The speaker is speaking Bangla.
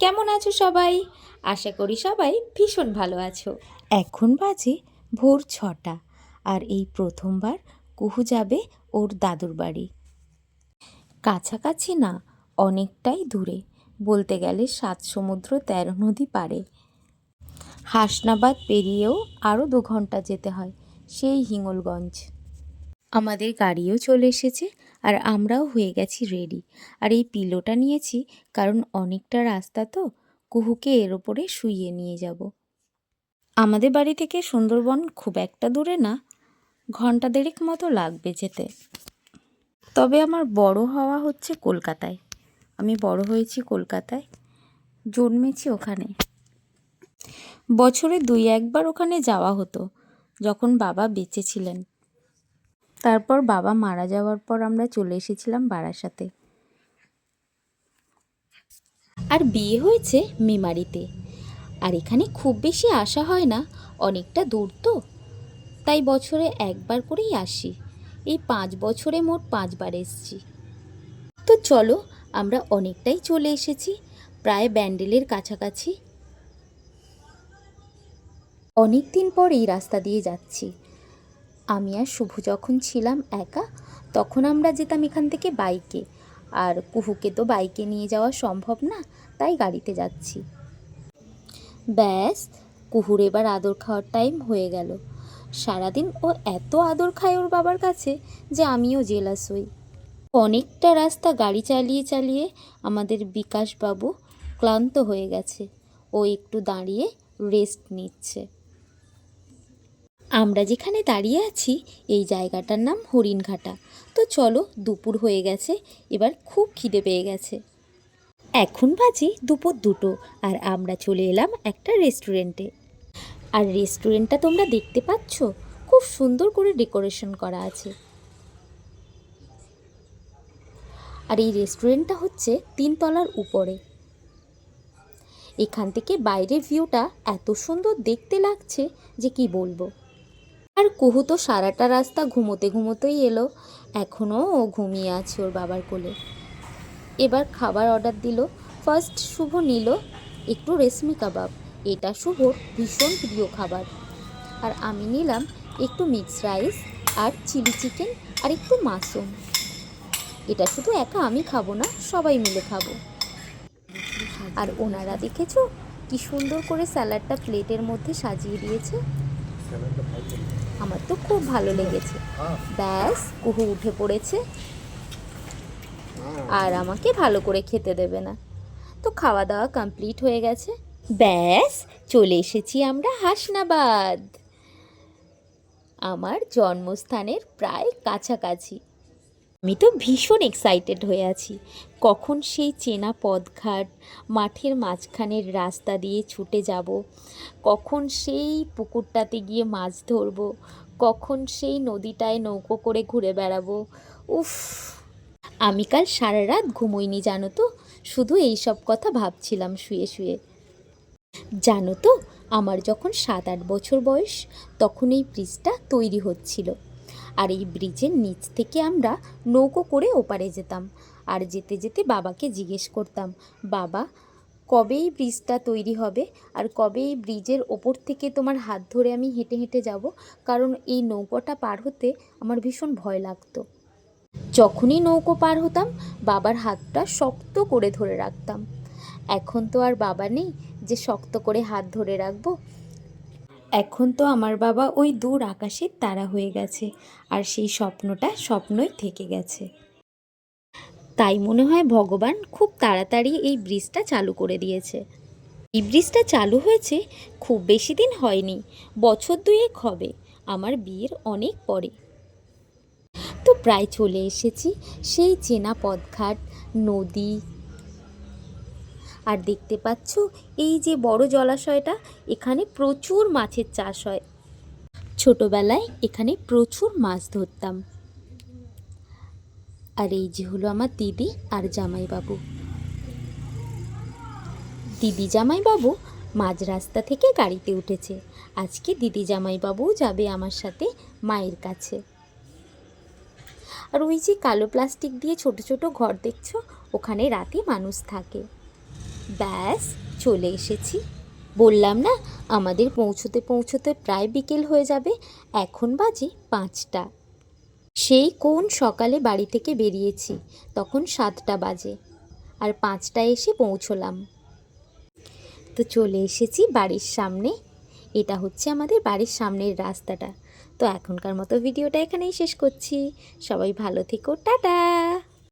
কেমন আছো সবাই? আশা করি সবাই ভীষণ ভালো আছো। এখন বাজে ভোর ছটা আর এই প্রথমবার কুহু যাবে ওর দাদুর বাড়ি। কাছাকাছি না, অনেকটাই দূরে, বলতে গেলে সাত সমুদ্র তেরো নদী পারে হাসনাবাদ পেরিয়েও আরও দু ঘণ্টা যেতে হয়, সেই হিঙ্গলগঞ্জ। আমাদের গাড়িও চলে এসেছে আর আমরাও হয়ে গেছি রেডি আর এই পিলোটা নিয়েছি কারণ অনেকটা রাস্তা তো, কুহুকে এর ওপরে শুইয়ে নিয়ে যাব। আমাদের বাড়ি থেকে সুন্দরবন খুব একটা দূরে না, ঘণ্টা দেড়েক মতো লাগবে যেতে। তবে আমার বড় হওয়া হচ্ছে কলকাতায়। আমি বড় হয়েছি কলকাতায়, জন্মেছি ওখানে। বছরে দুই একবার ওখানে যাওয়া হতো, যখন বাবা বেঁচে ছিলেন। তারপর বাবা মারা যাওয়ার পর আমরা চলে এসেছিলাম বারাসাতে। আর বিয়ে হয়েছে মেমারিতে। আর এখানে খুব বেশি আসা হয় না, অনেকটা দূর তো। তাই বছরে একবার করেই আসি। এই পাঁচ বছরে মোট পাঁচবার এসছি। তো চলো, আমরা অনেকটাই চলে এসেছি, প্রায় ব্যান্ডেলের কাছাকাছি। অনেক দিন পর এই রাস্তা দিয়ে যাচ্ছি। আমি আর শুভ যখন ছিলাম একা, তখন আমরা যেতাম এখান থেকে বাইকে। আর কুহুকে তো বাইকে নিয়ে যাওয়া সম্ভব না, তাই গাড়িতে যাচ্ছি। ব্যাস, কুহুর এবার আদর খাওয়ার টাইম হয়ে গেল। সারাদিন ও এত আদর খায় ওর বাবার কাছে যে আমিও জেলাস হই। অনেকটা রাস্তা গাড়ি চালিয়ে চালিয়ে আমাদের বিকাশবাবু ক্লান্ত হয়ে গেছে। ও একটু দাঁড়িয়ে রেস্ট নিচ্ছে। আমরা যেখানে দাঁড়িয়ে আছি, এই জায়গাটার নাম হরিণঘাটা। তো চলো, দুপুর হয়ে গেছে, এবার খুব খিদে পেয়ে গেছে। এখন বাজে দুপুর দুটো, আর আমরা চলে এলাম একটা রেস্টুরেন্টে। আর রেস্টুরেন্টটা তোমরা দেখতে পাচ্ছ, খুব সুন্দর করে ডেকোরেশন করা আছে। আর এই রেস্টুরেন্টটা হচ্ছে তিনতলার উপরে। এখান থেকে বাইরের ভিউটা এত সুন্দর দেখতে লাগছে যে কি বলব? আর কুহু তো সারাটা রাস্তা ঘুমোতে ঘুমোতেই এলো। এখনও ও ঘুমিয়ে আছে ওর বাবার কোলে। এবার খাবার অর্ডার দিল। ফার্স্ট শুভ নিল। একটু রেশমি কাবাব। এটা শুভর ভীষণ প্রিয় খাবার। আর আমি নিলাম একটু মিক্স রাইস আর চিলি চিকেন আর একটু মাশরুম। এটা শুধু একা আমি খাব না, সবাই মিলে খাব। আর ওনারা দেখেছ? কি সুন্দর করে স্যালাডটা প্লেটের মধ্যে সাজিয়ে দিয়েছে। আমার তো খুব ভালো লেগেছে। ব্যাস, কুহু উঠে পড়েছে। আর আমাকে ভালো করে খেতে দেবে না। তো খাওয়া দাওয়া কমপ্লিট হয়ে গেছে। ব্যাস, চলে এসেছি আমরা হাসনাবাদ। আমার জন্মস্থানের প্রায় কাছাকাছি। আমি তো ভীষণ এক্সাইটেড হয়ে আছি। কখন সেই চেনা পথঘাট, মাঠের মাঝখানের রাস্তা দিয়ে ছুটে যাব? কখন সেই পুকুরটাতে গিয়ে মাছ ধরবো? কখন সেই নদীটায় নৌকো করে ঘুরে বেড়াবো? উফ! আমি কাল সারা রাত ঘুমোইনি, জানো তো? শুধু এই সব কথা ভাবছিলাম শুয়ে শুয়ে। জানো তো, আমার যখন সাত আট বছর বয়স, তখন এই ব্রিজটা তৈরি হচ্ছিল। আর এই ব্রিজের নিচ থেকে আমরা নৌকো করে ওপারে যেতাম। আর যেতে যেতে বাবাকে জিজ্ঞেস করতাম, বাবা, কবে এই ব্রিজটা তৈরি হবে? আর কবে এই ব্রিজের ওপর থেকে তোমার হাত ধরে আমি হেঁটে হেঁটে যাব? কারণ এই নৌকোটা পার হতে আমার ভীষণ ভয় লাগতো। যখনই নৌকো পার হতাম, বাবার হাতটা শক্ত করে ধরে রাখতাম। এখন তো আর বাবা নেই, যে শক্ত করে হাত ধরে রাখব এখন তো আমার বাবা ওই দূর আকাশের তারা হয়ে গেছে, আর সেই স্বপ্নটা স্বপ্নই থেকে গেছে। তাই মনে হয় ভগবান খুব তাড়াতাড়ি এই ব্রিজটা চালু করে দিয়েছে। এই ব্রিজটা চালু হয়েছে খুব বেশি দিন হয়নি, বছর দুয়েক হবে, আমার বিয়ের অনেক পরে। তো প্রায় চলে এসেছি সেই চেনা পথঘাট, নদী আর দেখতে পাচ্ছ এই যে বড় জলাশয়টা, এখানে প্রচুর মাছের চাষ হয়। ছোটবেলায় এখানে প্রচুর মাছ ধরতাম। আর এই যে হলো আমার দিদি আর জামাইবাবু। দিদি জামাইবাবু মাঝ রাস্তা থেকে গাড়িতে উঠেছে। আজকে দিদি জামাইবাবুও যাবে আমার সাথে মায়ের কাছে। আর ওই যে কালো প্লাস্টিক দিয়ে ছোট ছোট ঘর দেখছ, ওখানে রাতে মানুষ থাকে। ব্যাস, চলে এসেছি। বললাম না, আমাদের পৌঁছতে পৌঁছতে প্রায় বিকেল হয়ে যাবে, এখন বাজে পাঁচটা। সেই কোন সকালে বাড়ি থেকে বেরিয়েছি, তখন সাতটা বাজে, আর পাঁচটায় এসে পৌঁছলাম। তো চলে এসেছি বাড়ির সামনে, এটা হচ্ছে আমাদের বাড়ির সামনের রাস্তাটা। তো এখনকার মতো ভিডিওটা এখানেই শেষ করছি, সবাই ভালো থেকো, টাটা!